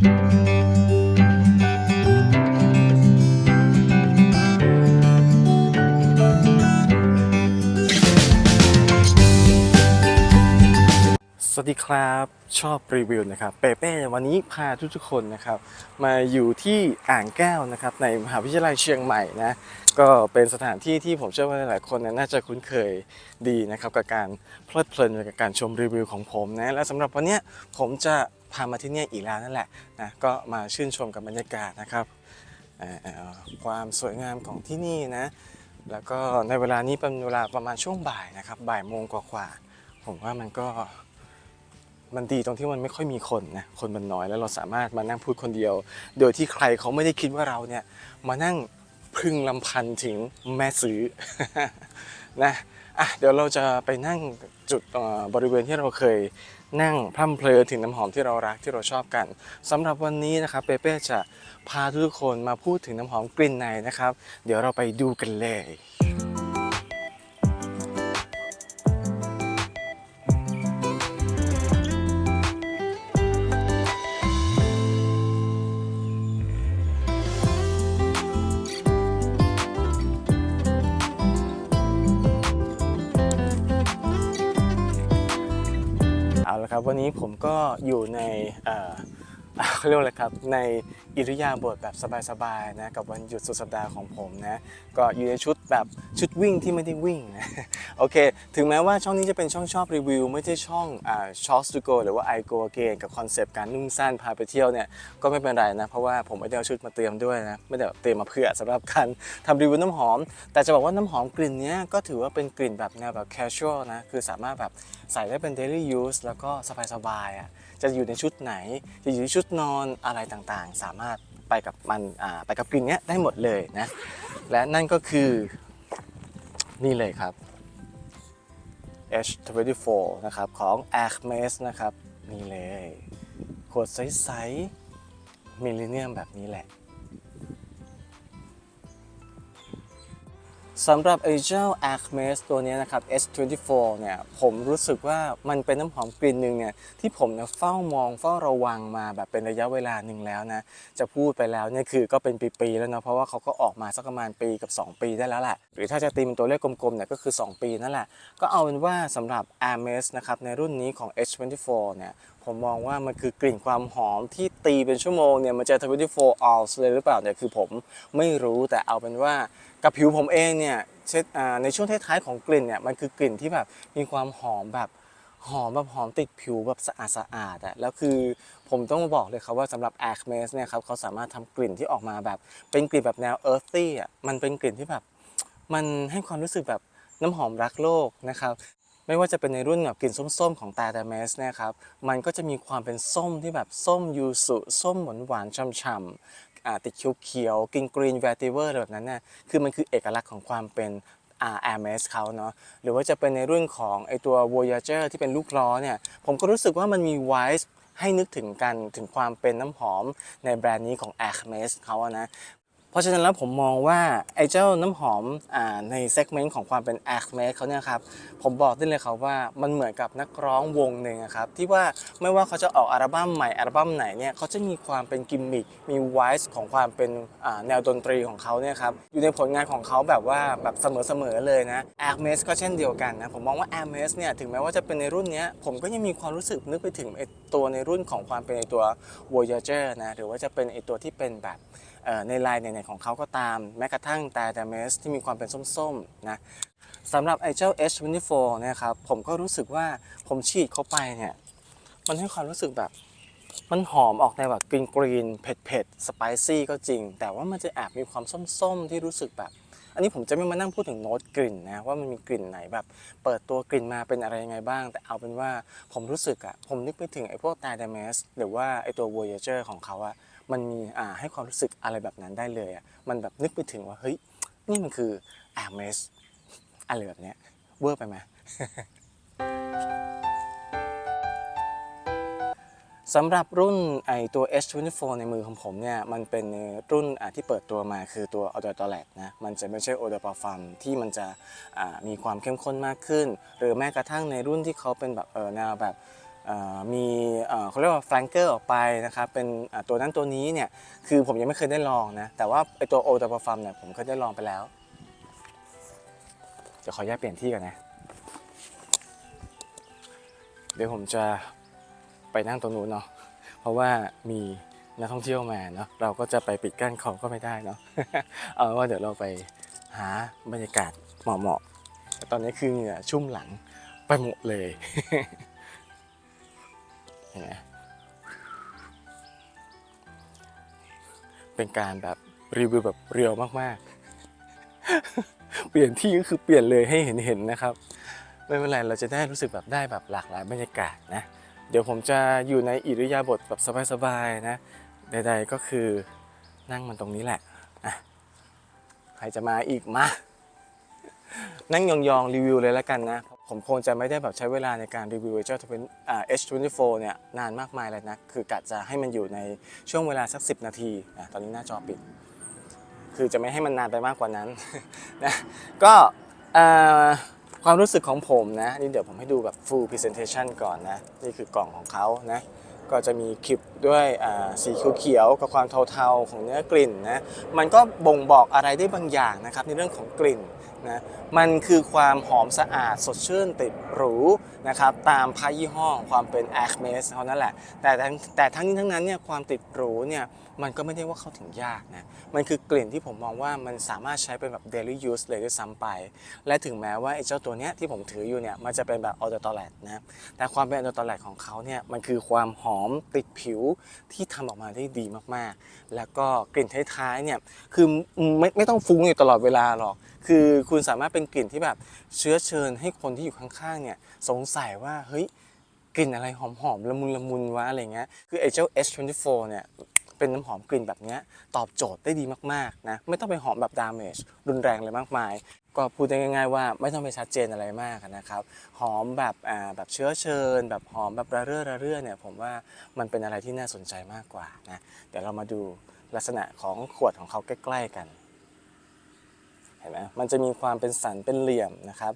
you สวัสดีครับชอบรีวิวนะครับเปเป้วันนี้พาทุกๆคนนะครับมาอยู่ที่อ่างแก้วนะครับในมหาวิทยาลัยเชียงใหม่นะก็เป็นสถานที่ที่ผมเชื่อว่าหลายๆคนน่าจะคุ้นเคยดีนะครับกับการเพลิดเพลินกับการชมรีวิวของผมนะและสำหรับวันนี้ผมจะพามาที่นี่อีกแล้วนั่นแหละนะก็มาชื่นชมกับบรรยากาศนะครับความสวยงามของที่นี่นะแล้วก็ในเวลานี้เป็นเวลาประมาณช่วงบ่ายนะครับบ่ายโมงกว่าๆผมว่ามันก็ มันดีตรงที่มันไม่ค่อยมีคนนะ คนมันน้อยแล้วเราสามารถมานั่งพูดคนเดียว โดยที่ใครเขาไม่ได้คิดว่าเราเนี่ยมานั่งพึงลำพันถึงแม่ซื้อนะอะเดี๋ยวเราจะไปนั่งจุดบริเวณที่เราเคยนั่งพร่ำเพลอถึงน้ำหอมที่เรารักที่เราชอบกันสำหรับวันนี้นะครับเปเป้จะพาทุกคนมาพูดถึงน้ำหอมกลิ่นในนะครับ เดี๋ยวเราไปดูกันเลย เอาละครับ วันนี้ผมก็อยู่ใน เขาเรียกว่าอะไรครับในอิริยาบถแบบสบายๆนะกับวันหยุดสุดสัปดาห์ของผมนะก็อยู่ในชุดแบบชุดวิ่งที่ไม่ได้วิ่งนะโอเค ถึงแม้ว่าช่องนี้จะเป็นช่องชอบรีวิว ไม่ใช่ช่องอ่า Shorts to go หรือว่า I go again กับคอนเซปต์การนุ่งสั้นพาไปเที่ยวเนี่ยก็ไม่เป็นไรนะ เพราะว่าผมไม่ได้เอาชุดมาเตรียมด้วยนะไม่ได้เตรียมมาเพื่อสำหรับการทำรีวิวน้ำหอม แต่จะบอกว่าน้ำหอมกลิ่นนี้ก็ถือว่าเป็นกลิ่นแบบแนวแบบ casual นะคือสามารถแบบใส่ได้เป็น daily use แล้วก็สบายๆอะจะอยู่ในชุดไหน จะอยู่ในชุดนอนอะไรต่างๆ สามารถไปกับมันไปกับกลิ่นเนี้ยได้หมดเลยนะ และนั่นก็คือนี่เลยครับ H24 นะครับของ a c m e s นะครับนี่เลยขวดใสๆมิลเลนเนียมแบบนี้แหละ สำหรับไอ้เจ้า Hermes ตัวนี้นะครับ S24 เนี่ยผมรู้สึกว่ามันเป็นน้ำหอมกลิ่นหนึ่งเนี่ยที่ผมเนี่ยเฝ้ามองเฝ้าระวังมาแบบเป็นระยะเวลาหนึ่งแล้วนะจะพูดไปแล้วเนี่ยคือก็เป็นปีๆแล้วเนาะเพราะว่าเขาก็ออกมาสักประมาณปีกับ 2 ปีได้แล้วแหละหรือถ้าจะตีเป็นตัวเลขกลมๆเนี่ยก็คือ 2 ปีนั่นแหละก็เอาเป็นว่าสำหรับ Hermes นะครับในรุ่นนี้ของ H24 เนี่ย ผมมองว่ามันคือกลิ่นความหอมที่ตีเป็นชั่วโมงเนี่ย มันจะ 24 hours เลยหรือเปล่าเนี่ยคือผมไม่รู้แต่เอาเป็นว่ากับผิวผมเองเนี่ยเช่นอ่าในช่วงท้ายๆของกลิ่นเนี่ยมันคือกลิ่นที่แบบมีความหอมแบบหอมแบบหอมติดผิวแบบสะอาดสะอาดอะแล้วคือผมต้องบอกเลยครับว่าสำหรับ a c m e s เนี่ยครับเขาสามารถทำกลิ่นที่ออกมาแบบ เป็นกลิ่นแบบแนว earthy อะมันเป็นกลิ่นที่แบบ มันให้ความรู้สึกแบบน้ำหอมรักโลกนะครับ ไม่ว่าจะเป็นในรุ่นแบบกลิ่นส้มๆของตาดาเมสเนี่ยครับมันก็จะมีความเป็นส้มที่แบบส้มยูสุส้มหวานหวานๆฉ่ำๆอ่าติดเขียวๆกินกรีนแวติเวอร์แบบนั้นเนี่ยคือมันคือเอกลักษณ์ของความเป็นอ่าแอร์เมสเขาเนาะหรือว่าจะเป็นในรุ่นของไอตัว Voyager ที่เป็นลูกล้อเนี่ย ผมก็รู้สึกว่ามันมีไวส์ให้นึกถึงกันถึงความเป็นน้ำหอมในแบรนด์นี้ของ Hermes เขาอะนะ เพราะฉะนั้นแล้วผมมองว่าไอ้เจ้าน้ำหอมอ่าในเซกเมนต์ของความเป็น a c m e เขาเนี่ยครับผมบอกได้เลยครับว่ามันเหมือนกับนักร้องวงหนึ่งครับที่ว่าไม่ว่าเขาจะออกอัลบั้มใหม่อัลบั้มไหนเนี่ยเขาจะมีความเป็นกิมมิคมีไวส์ของความเป็นแนวดนตรีของเขาเนี่ยครับอยู่ในผลงานของเขาแบบว่าแบบเสมอๆเลยนะ a c m e ก็เช่นเดียวกันนะผมมองว่า a c m e เนี่ยถึงแม้ว่าจะเป็นในรุ่นเนี้ยผมก็ยังมีความรู้สึกนึกไปถึงไอ้ตัวในรุ่นของความเป็นไอ้ตัว Voyager นะหรือว่าจะเป็นไอ้ตัวที่เป็นแบบ ในลายไหนๆของเขาก็ตาม แม้กระทั่งแต่ดามสที่มีความเป็นส้มๆนะสำหรับไอเจ้า H24 นะครับผมก็รู้สึกว่าผมฉีดเข้าไปเนี่ยมันให้ความรู้สึกแบบมันหอมออกในแบบกรีนกรีนเผ็ดเผ็ดสไปซี่ก็จริง แต่ว่ามันจะแอบมีความส้มๆ ที่รู้สึกแบบ อันนี้ผมจะไม่มานั่งพูดถึงโน้ตกลิ่นนะ ว่ามันมีกลิ่นไหนแบบ เปิดตัวกลิ่นมาเป็นอะไรยังไงบ้าง แต่เอาเป็นว่าผมรู้สึกอะผมนึกไปถึงไอ้พวกตาดามสหรือว่าไอ้ตัว Voyager ของเขาอะ มันมีอ่าให้ความรู้สึกอะไรแบบนั้นได้เลยอะมันแบบนึกไปถึงว่าเฮ้ยนี่มันคือ Hermes อะไรแบบเนี้ยเวอร์ไปไหมสำหรับรุ่นไอตัว H24 ในมือของผมเนี่ย มันเป็นรุ่นที่เปิดตัวมาคือตัว Eau de Toilette นะ มันจะไม่ใช่ Eau de Parfum ที่มันจะมีความเข้มข้นมากขึ้น หรือแม้กระทั่งในรุ่นที่เขาเป็นแบบเออแนวแบบ มีเขาเรียกว่า flanker ออกไปนะครับเป็นตัวนั้นตัวนี้เนี่ยคือผมยังไม่เคยได้ลองนะแต่ว่าไอตัว Old Double Farm เนี่ยผมเคยได้ลองไปแล้วเดี๋ยวขออนุญาตเปลี่ยนที่ก่อนนะเดี๋ยวผมจะไปนั่งตรงนู้นเนาะเพราะว่ามีนักท่องเที่ยวมาเนาะเราก็จะไปปิดกั้นเขาก็ไม่ได้เนาะเอาว่าเดี๋ยวเราไปหาบรรยากาศเหมาะๆแต่ตอนนี้คือเหงื่อชุ่มหลังไปหมดเลย ห็นไหมเป็นการแบบรีวิวแบบเรียวมากๆ เปลี่ยนที่ก็คือเปลี่ยนเลยให้เห็นๆนะครับ ไม่เป็นไรเราจะได้รู้สึกแบบได้แบบหลากหลายบรรยากาศนะ เดี๋ยวผมจะอยู่ในอิริยาบถแบบสบายๆนะใดๆก็คือนั่งมันตรงนี้แหละะใครจะมาอีกมา นั่งยองๆรีวิวเลยแล้วกันนะ ผมคงจะไม่ได้แบบใช้เวลาในการรีวิวเจ้าทวินอ่า H24 เนี่ยนานมากมายเลยนะ คือกะจะให้มันอยู่ในช่วงเวลาสัก 10 นาทีนะตอนนี้หน้าจอปิด คือจะไม่ให้มันนานไปมากกว่านั้นนะก็ความรู้สึกของผมนะนี่เดี๋ยวผมให้ดูแบบ full presentation ก่อนนะ นี่คือกล่องของเขานะก็จะมีคลิปด้วยสีเขียวๆกับความเทาๆของเนื้อกลิ่นนะ มันก็บ่งบอกอะไรได้บางอย่างนะครับในเรื่องของกลิ่นนะมันคือความหอมสะอาดสดชื่นติดหรูนะครับตามพายี่ห้องความเป็น a c m e s เท่านั้นแหละ แต่แต่ทั้งนี้ทั้งนั้นเนี่ยความติดหรูเนี่ยมันก็ไม่ได้ว่าเข้าถึงยากนะมันคือกลิ่นที่ผมมองว่ามันสามารถใช้เป็นแบบ daily use เลยด้วยซ้ำไป และถึงแม้ว่าไอ้เจ้าตัวเนี้ยที่ผมถืออยู่เนี่ยมันจะเป็นแบบ a u t o t o l e t นะแต่ความเป็น a u t o t o l e t ของเขาเนี่ยมันคือความหอมติดผิวที่ทำออกมาได้ดีมากๆ แล้วก็กลิ่นท้ายๆเนี่ยคือไม่ไม่ต้องฟุ้งอยู่ตลอดเวลาหรอก คือคุณณสามารถเป็นกลิ่นที่แบบเชื้อเชิญให้คนที่อยู่ข้างๆเนี่ยสงสัยว่าเฮ้ยกลิ่นอะไรหอมๆละมุนละมุนวะอะไรเงี้ยคือไอ้เจ้า H24 เนี่ยเป็นน้ำหอมกลิ่นแบบเนี้ยตอบโจทย์ได้ดีมากๆนะไม่ต้องไปหอมแบบดามเมจรุนแรงเลยมากมาย ก็พูดได้ง่ายๆว่าไม่ต้องไปชัดเจนอะไรมากนะครับ หอมแบบอ่าแบบเชื้อเชิญ แบบหอมแบบระเรื่อระเรื่อเนี่ยผมว่ามันเป็นอะไรที่น่าสนใจมากกว่านะเดี๋ยวเรามาดูลักษณะของขวดของเขาใกล้ ๆ กัน ห็นไหมมันจะมีความเป็นสันเป็นเหลี่ยมนะครับ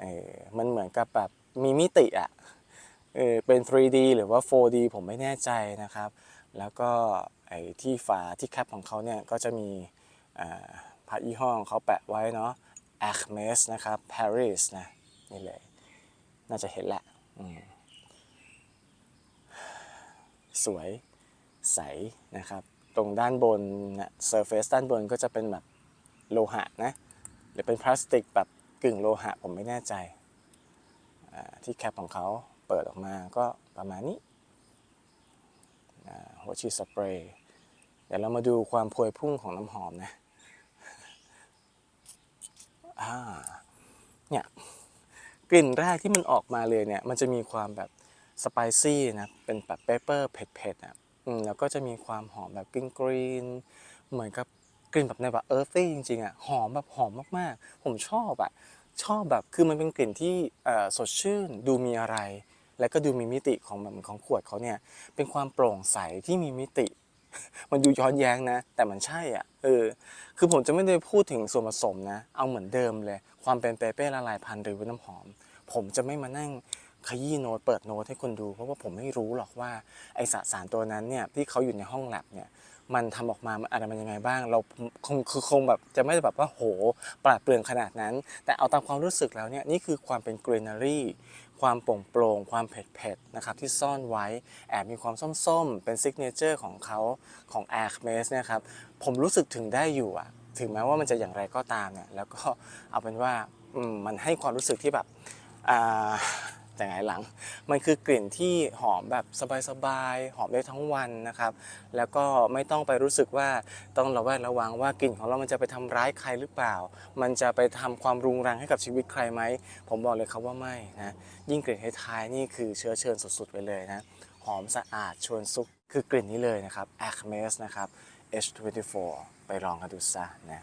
เออมันเหมือนกับแบบมีมิติอะเออเป็น 3D หรือว่า 4D ผมไม่แน่ใจนะครับ แล้วก็ไอ้ที่ฝาที่แคปของเขาเนี่ยก็จะมีอ่าพายี่ห้อของเขาแปะไว้เนาะ Hermes นะครับ Paris นะนี่เลย น่าจะเห็นแหละสวยใสนะครับ ตรงด้านบนนะ surface ด้านบนก็จะเป็นแบบ โลหะนะหรือเป็นพลาสติกแบบกึ่งโลหะผมไม่แน่ใจที่แคปของเขาเปิดออกมาก็ประมาณนี้หัวฉีดสเปรย์เดี๋ยวเรามาดูความพวยพุ่งของน้ำหอมนะเนี่ยกลิ่นแรกที่มันออกมาเลยเนี่ยมันจะมีความแบบสไปซี่นะเป็นแบบเปเปอร์เผ็ดๆอะแล้วก็จะมีความหอมแบบกรีนกรีนๆเหมือนกับ กลิ่นแบบในแบบเอิร์ thy จริงๆอะหอมแบบหอมมากๆ ผมชอบอะชอบแบบคือมันเป็นกลิ่นที่สดชื่นดูมีอะไร แล้วก็ดูมีมิติของแบบของขวดเขาเนี่ยเป็นความโปร่งใสที่มีมิติ มันดูย้อนแย้งนะ แต่มันใช่อะเออคือผมจะไม่ได้พูดถึงส่วนผสมนะ เอาเหมือนเดิมเลย ความเป็นเปเป้ละลายพันธุ์หรือว่าน้ำหอม ผมจะไม่มานั่งขยี้โน้ตเปิดโน้ตให้คนดู เพราะว่าผมไม่รู้หรอกว่าไอสสารตัวนั้นเนี่ยที่เขาอยู่ในห้องแลบเนี่ย มันทำออกมามันอะไรมันยังไงบ้าง เราคงคือคงแบบจะไม่แบบว่าโหปราดเปรื่องขนาดนั้น แต่เอาตามความรู้สึกแล้วเนี่ยนี่คือความเป็นกรีน e รีความโปร่งโปร่งความเผ็ดเผ็ดนะครับที่ซ่อนไว้แอบมีความส้มๆ เป็นซิกเนเจอร์ของเขาของ a r m e s เนี่ยครับผมรู้สึกถึงได้อยู่อะถึงแม้ว่ามันจะอย่างไรก็ตามเนี่ยแล้วก็เอาเป็นว่ามมันให้ความรู้สึกที่แบบอ่า แต่ไงหลัง มันคือกลิ่นที่หอมแบบสบายๆ หอมได้ทั้งวันนะครับ แล้วก็ไม่ต้องไปรู้สึกว่าต้องระแวดระวังว่ากลิ่นของเรามันจะไปทำร้ายใครหรือเปล่า มันจะไปทำความรุงรังให้กับชีวิตใครไหม ผมบอกเลยครับว่าไม่นะ ยิ่งกลิ่นท้ายๆนี่คือเชื้อเชิญสุดๆไปเลยนะ หอมสะอาดชวนซุก คือกลิ่นนี้เลยนะครับ a c m e s นะครับ H24 ไปลองกันดูซะนะ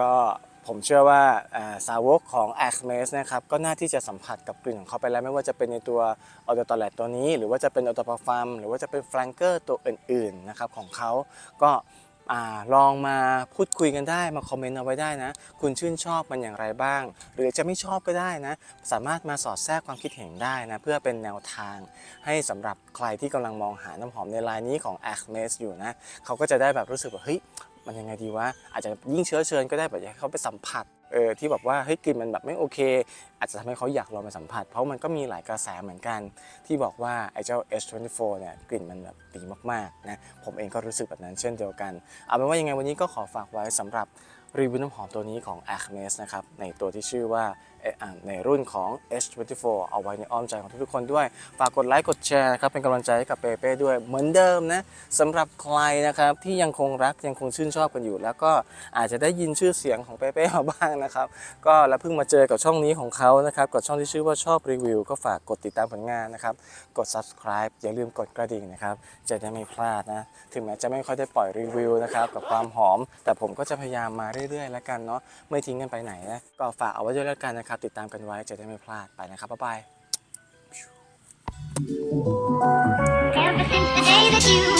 ก็ ผมเชื่อว่าสาวกของ a c m e s นะครับก็น่าที่จะสัมผัสกับกลิ่นของเขาไปแล้ว ไม่ว่าจะเป็นในตัว a u t o t o l e t ตัวนี้ หรือว่าจะเป็น a u t o p a r f u m หรือว่าจะเป็น Flanker ตัวอื่นๆนะครับของเขาก็ลองมาพูดคุยกันได้มาคอมเมนต์เอาไว้ได้นะ คุณชื่นชอบมันอย่างไรบ้าง หรือจะไม่ชอบก็ได้นะ สามารถมาสอดแทรกความคิดเห็นได้นะ เพื่อเป็นแนวทางให้สำหรับใครที่กำลังมองหาน้ำหอมในลายนี้ของ a c m e s อยู่นะ เขาก็จะได้แบบรู้สึกว่าเฮ้ย มันยังไงดีวะอาจจะยิ่งเชื้อเชิญก็ได้แบบอยากให้เขาไปสัมผัสเออที่แบบว่าเฮ้ยกลิ่นมันแบบไม่โอเค อาจจะทำให้เขาอยากลองไปสัมผัส เพราะมันก็มีหลายกระแสเหมือนกัน ที่บอกว่าไอ้เจ้า H24 เนี่ยกลิ่นมันแบบดีมากๆนะผมเองก็รู้สึกแบบนั้นเช่นเดียวกัน เอาเป็นว่ายังไงวันนี้ก็ขอฝากไว้สำหรับ รีวิวน้ำหอมตัวนี้ของ a c m e s นะครับในตัวที่ชื่อว่าในรุ่นของ H24 เอาไว้ในอ้อมใจของทุกๆคนด้วย ฝากกดไลค์กดแชร์นะครับเป็นกำลังใจให้กับเปเป้ด้วยเหมือนเดิมนะสำหรับใครนะครับที่ยังคงรักยังคงชื่นชอบกันอยู่ แล้วก็อาจจะได้ยินชื่อเสียงของเปเป้มาบ้างนะครับก็แล้วเพิ่งมาเจอกับช่องนี้ของเขานะครับกับช่องที่ชื่อว่าชอบรีวิว ก็ฝากกดติดตามผลงานนะครับกด subscribe อย่าลืมกดกระดิ่งนะครับจะได้ไม่พลาดนะถึงแม้จะไม่ค่อยได้ปล่อยรีวิวนะครับกับความหอม แต่ผมก็จะพยายามมาเเรื่อยๆ แล้วกันเนาะไม่ทิ้งกันไปไหนนะก็ฝากเอาไว้ด้วยแล้วกันนะครับ ติดตามกันไว้จะได้ไม่พลาดไปนะครับบ๊ายบาย Ever since the day that you